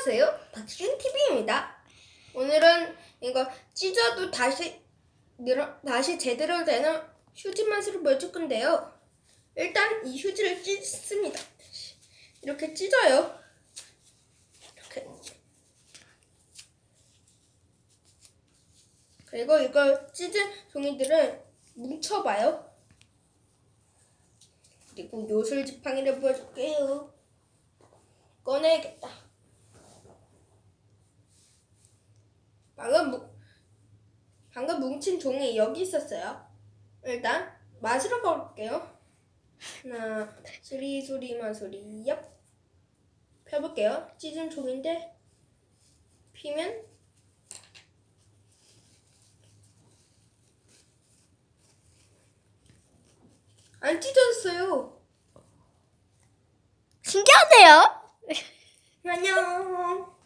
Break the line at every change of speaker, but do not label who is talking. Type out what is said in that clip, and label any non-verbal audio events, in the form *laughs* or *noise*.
안녕하세요. 박시윤 TV입니다. 오늘은 이거 찢어도 다시 늘어, 다시 제대로 되는 휴지 맛으로 보여줄 건데요. 일단 이 휴지를 찢습니다. 이렇게 찢어요. 이렇게. 그리고 이걸 찢은 종이들을 뭉쳐봐요. 그리고 요술 지팡이를 보여줄게요. 꺼내야겠다. 방금 뭉, 방금 뭉친 종이 여기 있었어요. 일단 마시러 가볼게요. 하나, 소리 소리 마소리 얍. 펴볼게요. 찢은 종인데 피면 안 찢어졌어요.
신기하네요. *laughs*
안녕.